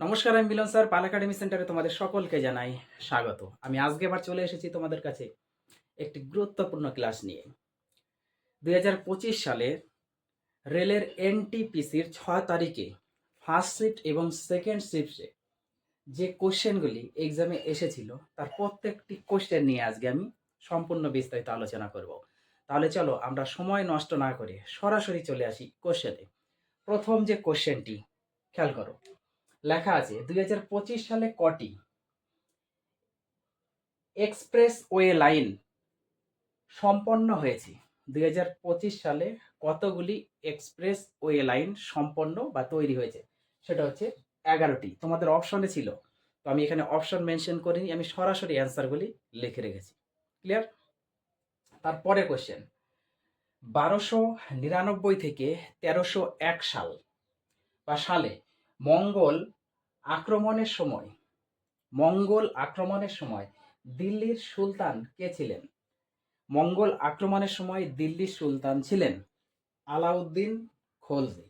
নমস্কার, আমি মিলন স্যার, পাল একাডেমি সেন্টারে তোমাদের সকলকে জানাই স্বাগত। আমি আজকে আবার চলে এসেছি তোমাদের কাছে একটি গুরুত্বপূর্ণ ক্লাস নিয়ে। দুই সালে রেলের এনটিপিসির ছ তারিখে ফার্স্ট শিফট এবং সেকেন্ড শিফটে যে কোশ্চেনগুলি এক্সামে এসেছিল, তার প্রত্যেকটি কোশ্চেন নিয়ে আজকে আমি সম্পূর্ণ বিস্তারিত আলোচনা করব। তাহলে চলো, আমরা সময় নষ্ট না করে সরাসরি চলে আসি কোশ্চেনে। প্রথম যে কোশ্চেনটি, খেয়াল করো। লেখা আছে, দুই হাজার পঁচিশ সালে কটি? এক্সপ্রেস ওয়ে লাইন সম্পন্ন হয়েছে। দুই হাজার পঁচিশ সালে কতগুলি এক্সপ্রেস ওয়ে লাইন সম্পন্ন বা তৈরি হয়েছে? সেটা হচ্ছে এগারোটি। তোমাদের অপশনে ছিল। তো আমি এখানে অপশন মেনশন করিনি, আমি সরাসরি অ্যান্সারগুলি লিখে রেখেছি। ক্লিয়ার তারপরে কোশ্চেন বারোশো নিরানব্বই থেকে তেরোশো এক সাল বা সালে মঙ্গল আক্রমণের সময়, মঙ্গল আক্রমণের সময় দিল্লির সুলতান কে ছিলেন? মঙ্গল আক্রমণের সময় দিল্লির সুলতান ছিলেন আলাউদ্দিন খলজি।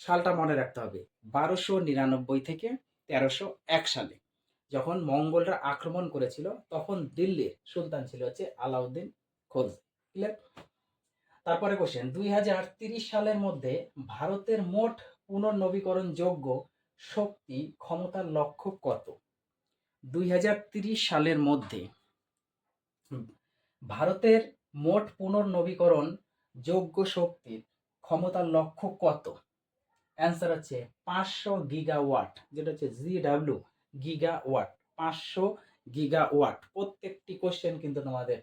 সালটা মনে রাখতে হবে, বারোশো নিরানব্বই থেকে তেরোশো এক সালে। যখন মঙ্গলরা আক্রমণ করেছিল, তখন দিল্লির সুলতান ছিল হচ্ছে আলাউদ্দিন খলজি। তারপরে কোশ্চেন দুই সালের মধ্যে ভারতের মোট পুনর্নবীকরণ যোগ্য শক্তি ক্ষমতার লক্ষ্য কত? দুই সালের মধ্যে ভারতের মোট পুনর্নবীকরণ যোগ্য শক্তির ক্ষমতার লক্ষ্য কত? অ্যান্সার হচ্ছে পাঁচশো গিগা ওয়াট যেটা হচ্ছে জি ডাব্লিউ গিগা ওয়াট পাঁচশো গিগা ওয়াট প্রত্যেকটি কোশ্চেন কিন্তু তোমাদের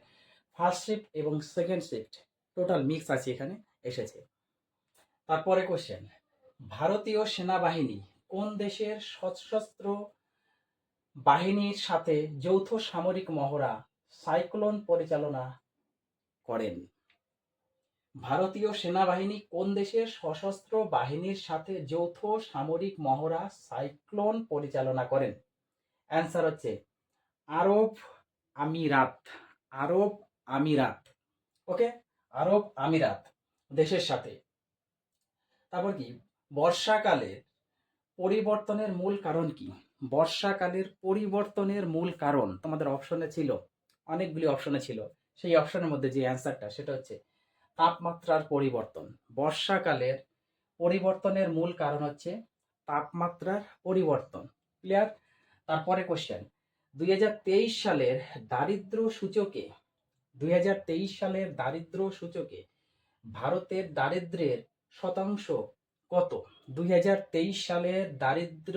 ফার্স্ট শিফট এবং সেকেন্ড শিফট টোটাল মিক্স আছে এখানে এসেছে। তারপরে কোশ্চেন ভারতীয় সেনাবাহিনী কোন দেশের সশস্ত্র বাহিনীর সাথে যৌথ সামরিক মহড়া সাইক্লোন পরিচালনা করেন? ভারতীয় সেনাবাহিনী কোন দেশের সশস্ত্র বাহিনীর সাথে যৌথ সামরিক মহড়া সাইক্লোন পরিচালনা করেন? অ্যান্সার হচ্ছে আরব আমিরাত। আরব আমিরাত। ওকে? আরব আমিরাত দেশের সাথে। তারপর কি? বর্ষাকালে পরিবর্তনের মূল কারণ কি? বর্ষাকালের পরিবর্তনের মূল কারণ তোমাদের অপশনে ছিল, অনেকগুলি অপশনে ছিল। সেই অপশনের মধ্যে যে অ্যান্সারটা সেটা হচ্ছে তাপমাত্রার পরিবর্তন। বর্ষাকালের পরিবর্তনের মূল কারণ হচ্ছে তাপমাত্রার পরিবর্তন। ক্লিয়ার তারপরে কোশ্চেন দুই হাজার তেইশ সালের দারিদ্র সূচকে, দুই হাজার তেইশ সালের দারিদ্র সূচকে ভারতের দারিদ্র্যের শতাংশ কত? দুই সালের দারিদ্র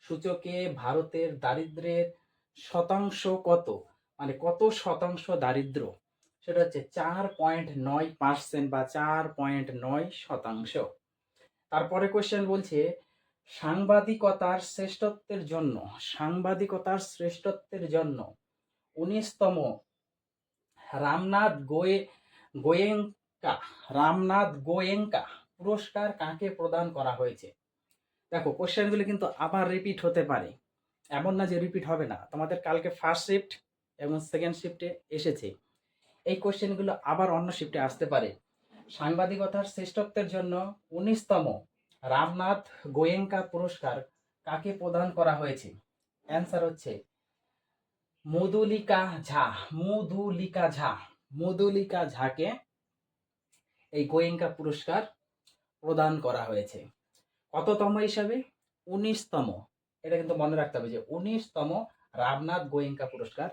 সূচকে ভারতের দারিদ্র্যের শতাংশ কত? মানে কত শতাংশ দারিদ্র? সেটা হচ্ছে চার পয়েন্ট নয় পার্সেন্ট বা চার পয়েন্ট নয় শতাংশ। তারপরে কোশ্চেন বলছে, সাংবাদিকতার শ্রেষ্ঠত্বের জন্য, সাংবাদিকতার শ্রেষ্ঠত্বের জন্য উনিশতম রামনাথ গোয়ে গোয়েঙ্কা, রামনাথ গোয়েঙ্কা পুরস্কার কাকে প্রদান করা হয়েছে? দেখো, কোশ্চেনগুলি কিন্তু আবার রিপিট হতে পারে। এমন না যে রিপিট হবে না। তোমাদের কালকে ফার্স্ট শিফট এবং সেকেন্ড শিফটে এসেছে। এই কোশ্চেনগুলো আবার অন্য শিফটে আসতে পারে। সাংবাদিকতার শ্রেষ্ঠত্বের জন্য উনিশতম রামনাথ গোয়েঙ্কা পুরস্কার কাকে প্রদান করা হয়েছে? অ্যান্সার হচ্ছে মধুলিকা ঝা মধুলিকা ঝা, মধুলিকা ঝাকে এই গোয়েঙ্কা পুরস্কার প্রদান করা হয়েছে। কততম হিসাবে? উনিশতম। এটা কিন্তু মনে রাখতে হবে যে উনিশতম রামনাথ গোয়েঙ্কা পুরস্কার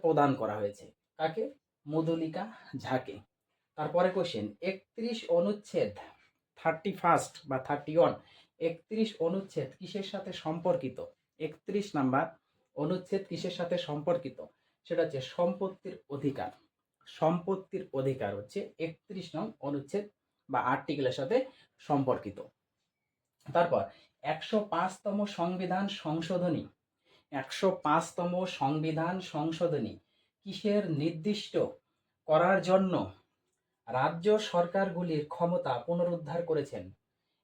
প্রদান করা হয়েছে। কাকে? মধুলিকা ঝাকে। তারপরে কোশ্চেন একত্রিশ অনুচ্ছেদ থার্টি ফার্স্ট বা থার্টি ওয়ান একত্রিশ অনুচ্ছেদ কিসের সাথে সম্পর্কিত? একত্রিশ নাম্বার, অনুচ্ছেদ কিসের সাথে সম্পর্কিত? সেটা হচ্ছে সম্পত্তির অধিকার। সম্পত্তির অধিকার হচ্ছে একত্রিশ নং অনুচ্ছেদ বা আর্টিকেলের সাথে সম্পর্কিত। তারপর, একশো পাঁচতম সংবিধান সংশোধনী। একশো পাঁচতম সংবিধান সংশোধনী কিসের নির্দিষ্ট করার জন্য রাজ্য সরকারগুলির ক্ষমতা পুনরুদ্ধার করেছেন?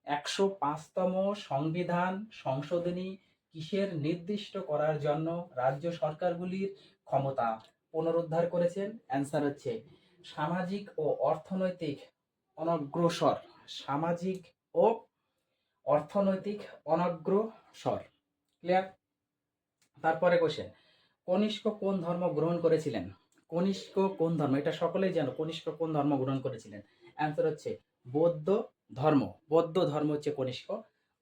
একশো পাঁচতম সংবিধান সংশোধনী কিসের নির্দিষ্ট করার জন্য রাজ্য সরকারগুলির ক্ষমতা পুনরুদ্ধার করেছেন? অ্যান্সার হচ্ছে, সামাজিক ও অর্থনৈতিক অনগ্রসর, সামাজিক ও অর্থনৈতিক অনগ্রসর। ক্লিয়ার তারপরে কোশ্চেন কনিষ্ক কোন ধর্ম গ্রহণ করেছিলেন? কনিষ্ক কোন ধর্ম? এটা সকলেই জানো, কনিষ্ক কোন ধর্ম গ্রহণ করেছিলেন? অ্যান্সার হচ্ছে বৌদ্ধ ধর্ম। বৌদ্ধ ধর্ম হচ্ছে কনিষ্ক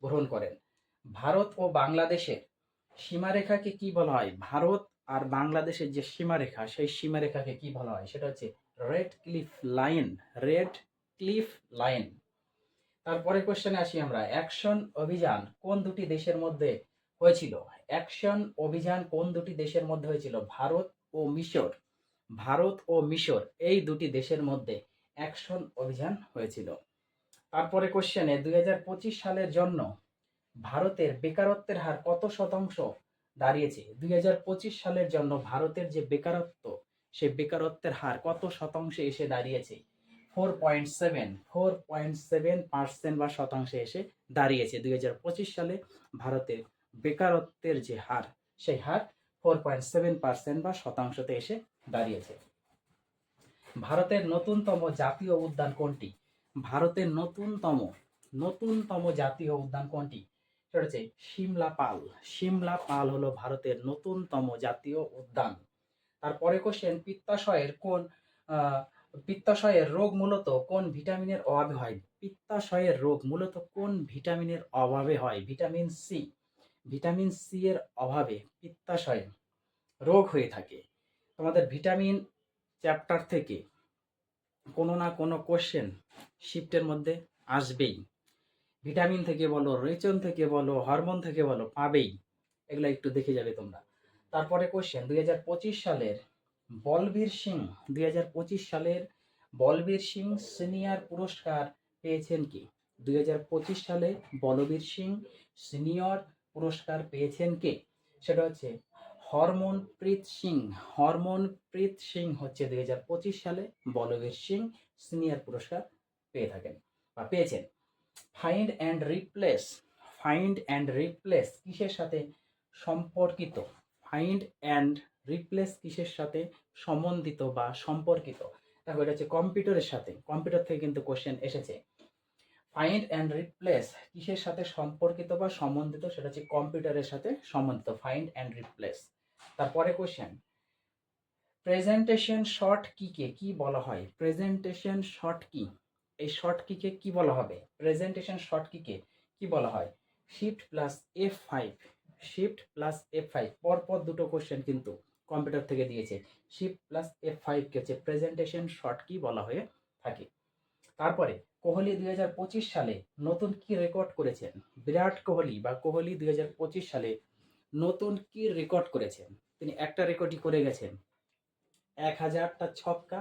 গ্রহণ করেন। ভারত ও বাংলাদেশের সীমারেখাকে কি বলা হয়? ভারত আর বাংলাদেশের যে সীমারেখা, সেই সীমারেখাকে কি বলা হয়? সেটা হচ্ছে Radcliffe line Radcliffe line. তারপরে কোশ্চেনে আসি আমরা অ্যাকশন অভিযান কোন দুটি দেশের মধ্যে হয়েছিল? অ্যাকশন অভিযান কোন দুটি দেশের মধ্যে হয়েছিল? ভারত ও মিশর। ভারত ও মিশর, এই দুটি দেশের মধ্যে অ্যাকশন অভিযান হয়েছিল। তারপরে কোশ্চেনে দুই হাজার পঁচিশ সালের জন্য ভারতের বেকারত্বের হার কত শতাংশ দাঁড়িয়েছে? দুই হাজার পঁচিশ সালের জন্য ভারতের যে বেকারত্ব, সে বেকারত্বের হার কত শতাংশে এসে দাঁড়িয়েছে? Four point seven, four point seven percent বা শতাংশে এসে দাঁড়িয়েছে। দুই সালে ভারতের বেকারত্বের যে হার, সেই হার ফোর পয়েন্ট সেভেন পার্সেন্ট বা শতাংশতে এসে দাঁড়িয়েছে। ভারতের নতুনতম জাতীয় উদ্যান কোনটি? ভারতের নতুনতম নতুনতম জাতীয় উদ্যান কোনটি? সেটা হচ্ছে সিমলা পাল। সিমলা পাল হলো ভারতের নতুনতম জাতীয় উদ্যান। তারপরে কোশ্চেন পিত্তাশয়ের কোন পিত্তাশয়ের রোগ মূলত কোন ভিটামিনের অভাবে হয়? পিত্তাশয়ের রোগ মূলত কোন ভিটামিনের অভাবে হয়? ভিটামিন সি ভিটামিন সি এর অভাবে পিত্তাশয় রোগ হয়ে থাকে। তোমাদের ভিটামিন চ্যাপ্টার থেকে কোনো না কোনো কোশ্চেন শিফটের মধ্যে আসবেই। ভিটামিন থেকে বলো, রেচন থেকে বলো, হরমোন থেকে বলো, পাবেই। এগুলো একটু দেখে যাবে তোমরা। তারপরে কোশ্চেন দু হাজার পঁচিশ সালের বলবীর সিং দুই হাজার পঁচিশ সালের বলবীর সিং সিনিয়র পুরস্কার পেয়েছেন কি? দুই হাজার পঁচিশ সালে বলবীর সিং সিনিয়র পুরস্কার পেয়েছেন কে? সেটা হচ্ছে হরমোন প্রীত সিং। হরমোন প্রীত সিং হচ্ছে দুই হাজার পঁচিশ সালে বলবীর সিং সিনিয়র পুরস্কার পেয়ে থাকেন বা পেয়েছেন। Find and replace, find and replace কিসের সাথে সম্পর্কিত? ফাইন্ড অ্যান্ড রিপ্লেস কিসের সাথে? সম্বন্ধিত বা সম্পর্কিত। দেখো, এটা হচ্ছে কম্পিউটারের সাথে। কম্পিউটার থেকে কিন্তু কোশ্চেন এসেছে। ফাইন্ড অ্যান্ড রিপ্লেস কিসের সাথে সম্পর্কিত বা সম্বন্ধিত? সেটা হচ্ছে কম্পিউটারের সাথে সম্বন্ধিত। ফাইন্ড অ্যান্ড রিপ্লেস তারপরে কোশ্চেন প্রেজেন্টেশন শর্ট কিকে কি বলা হয়? প্রেজেন্টেশন শর্ট কি এই শর্ট কিকে কি বলা হবে? প্রেজেন্টেশন শর্ট কিকে কি বলা হয়? Shift plus F five shift plus F five পরপর দুটো কোশ্চেন কিন্তু। কম্পিউটার থেকে দিয়েছে। শিফট প্লাস এফ ফাইভকে হচ্ছে প্রেজেন্টেশন শর্ট কি বলা হয়ে থাকে। তারপরে কোহলি দুই হাজার পঁচিশ সালে নতুন কি রেকর্ড করেছেন বিরাট কোহলি বা কোহলি দুই হাজার পঁচিশ সালে নতুন কি রেকর্ড করেছেন তিনি একটা রেকর্ডই করে গেছেন। এক হাজারটা ছক্কা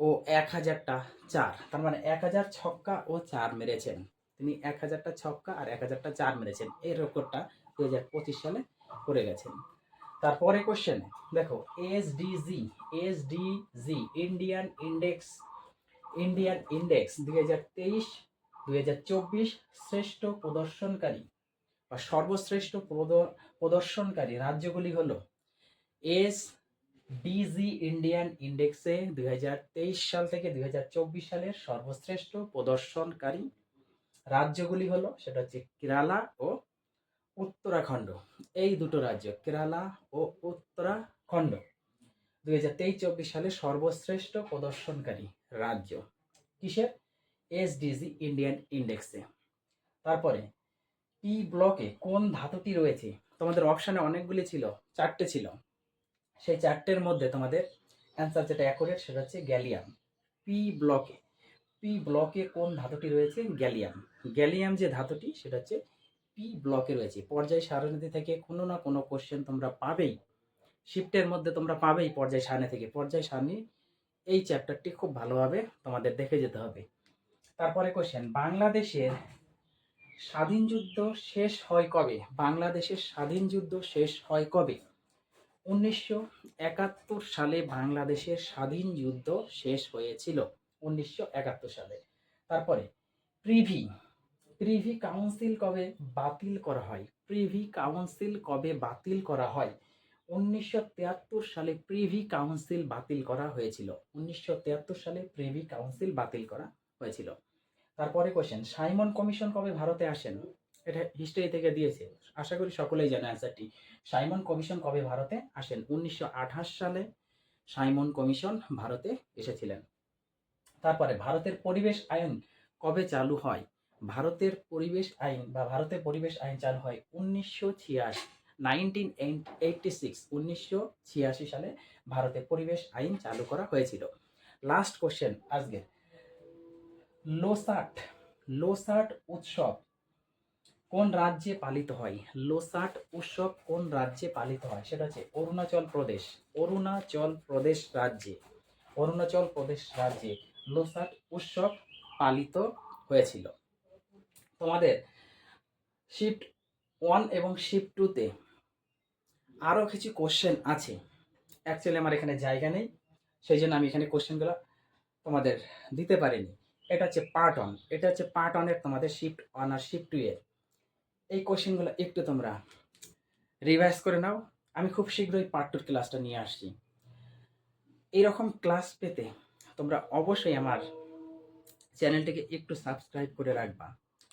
ও এক হাজারটা চার। তার মানে এক হাজার ছক্কা ও চার মেরেছেন। তিনি এক হাজারটা ছক্কা আর এক হাজারটা চার মেরেছেন। এই রেকর্ডটা দু হাজার পঁচিশ সালে করে গেছেন। তারপরে কোশ্চেন দেখো SDG SDG Indian index Indian index দুই হাজার তেইশ, দুই হাজার চব্বিশ, শ্রেষ্ঠ প্রদর্শনকারী বা সর্বশ্রেষ্ঠ প্রদ- প্রদর্শনকারী রাজ্যগুলি হল এস ডিজি ইন্ডিয়ান ইন্ডেক্সে দুই হাজার তেইশ সাল থেকে দুই হাজার চব্বিশ সালের সর্বশ্রেষ্ঠ প্রদর্শনকারী রাজ্যগুলি হলো, সেটা হচ্ছে কেরালা ও উত্তরাখণ্ড। এই দুটো রাজ্য, কেরালা ও উত্তরাখণ্ড। দুই হাজার তেইশ চব্বিশ সালে সর্বশ্রেষ্ঠ প্রদর্শনকারী রাজ্য। কিসের? এসডিজি ইন্ডিয়ান ইন্ডেক্সে। তারপরে, পি ব্লকে কোন ধাতুটি রয়েছে? তোমাদের অপশানে অনেকগুলি ছিল, চারটে ছিল। সেই চারটের মধ্যে তোমাদের অ্যান্সার যেটা অ্যাকোরেট সেটা হচ্ছে গ্যালিয়াম। পি ব্লকে পি ব্লকে কোন ধাতুটি রয়েছে? গ্যালিয়াম। গ্যালিয়াম যে ধাতুটি, সেটা হচ্ছে পি ব্লকে রয়েছে। পর্যায় সারণী থেকে কোনো না কোনো কোশ্চেন তোমরা পাবেই। শিফটের মধ্যে তোমরা পাবেই পর্যায় সারণী থেকে। পর্যায় সারণী এই চ্যাপ্টারটি খুব ভালোভাবে তোমাদের দেখে যেতে হবে। তারপরে কোশ্চেন বাংলাদেশের স্বাধীন যুদ্ধ শেষ হয় কবে? বাংলাদেশের স্বাধীন যুদ্ধ শেষ হয় কবে? উনিশশো একাত্তর সালে বাংলাদেশের স্বাধীন যুদ্ধ শেষ হয়েছিল। উনিশশো একাত্তর সালে। তারপরে প্রিভি প্রিভি কাউন্সিল কবে বাতিল করা হয়? প্রিভি কাউন্সিল কবে বাতিল করা হয়? উনিশশো তিয়াত্তর সালে প্রিভি কাউন্সিল বাতিল করা হয়েছিল। উনিশশো তিয়াত্তর সালে প্রিভি কাউন্সিল বাতিল করা হয়েছিল। তারপরে কোশ্চেন সাইমন কমিশন কবে ভারতে আসেন? এটা হিস্ট্রি থেকে দিয়েছে। আশা করি সকলেই জানে অ্যান্সারটি সাইমন কমিশন কবে ভারতে আসেন? উনিশশো আঠাশ সালে সাইমন কমিশন ভারতে এসেছিলেন। তারপরে ভারতের পরিবেশ আইন কবে চালু হয়? ভারতের পরিবেশ আইন বা ভারতের পরিবেশ আইন চালু হয় উনিশশো ছিয়াশি নাইনটিন এইটটি সিক্স উনিশশো ছিয়াশি সালে ভারতে পরিবেশ আইন চালু করা হয়েছিল। লাস্ট কোশ্চেন আজকে লোসাট লোসাট উৎসব কোন রাজ্যে পালিত হয়? লোসাট উৎসব কোন রাজ্যে পালিত হয়? সেটা হচ্ছে অরুণাচল প্রদেশ। অরুণাচল প্রদেশ রাজ্যে, অরুণাচল প্রদেশ রাজ্যে লোসাট উৎসব পালিত হয়েছিল। তোমাদের। শিফট ওয়ান এবং শিফট টুতে আরও কিছু কোশ্চেন আছে। অ্যাকচুয়ালি আমার এখানে জায়গা নেই, সেই জন্য আমি এখানে কোশ্চেনগুলো তোমাদের দিতে পারিনি। এটা হচ্ছে পার্ট ওয়ান এটা হচ্ছে পার্ট ওয়ানের তোমাদের শিফট ওয়ান আর শিফট টু এর। এই কোশ্চেনগুলো একটু তোমরা রিভাইজ করে নাও। আমি খুব শীঘ্রই পার্ট টুর ক্লাসটা নিয়ে আসছি। এইরকম ক্লাস পেতে তোমরা অবশ্যই আমার চ্যানেলটিকে একটু সাবস্ক্রাইব করে রাখবা।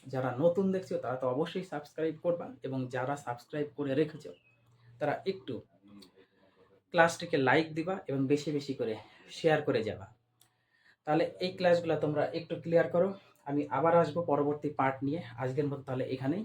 যারা নতুন দেখছ, তারা তো অবশ্যই সাবস্ক্রাইব করবা এবং যারা সাবস্ক্রাইব করে রেখেছ, তারা একটু ক্লাসটিকে লাইক দিবা এবং বেশি বেশি করে শেয়ার করে যাবা। তাহলে এই ক্লাসগুলো তোমরা একটু ক্লিয়ার করো, আমি আবার আসব পরবর্তী পার্ট নিয়ে। আজকের মতো তাহলে এখানেই।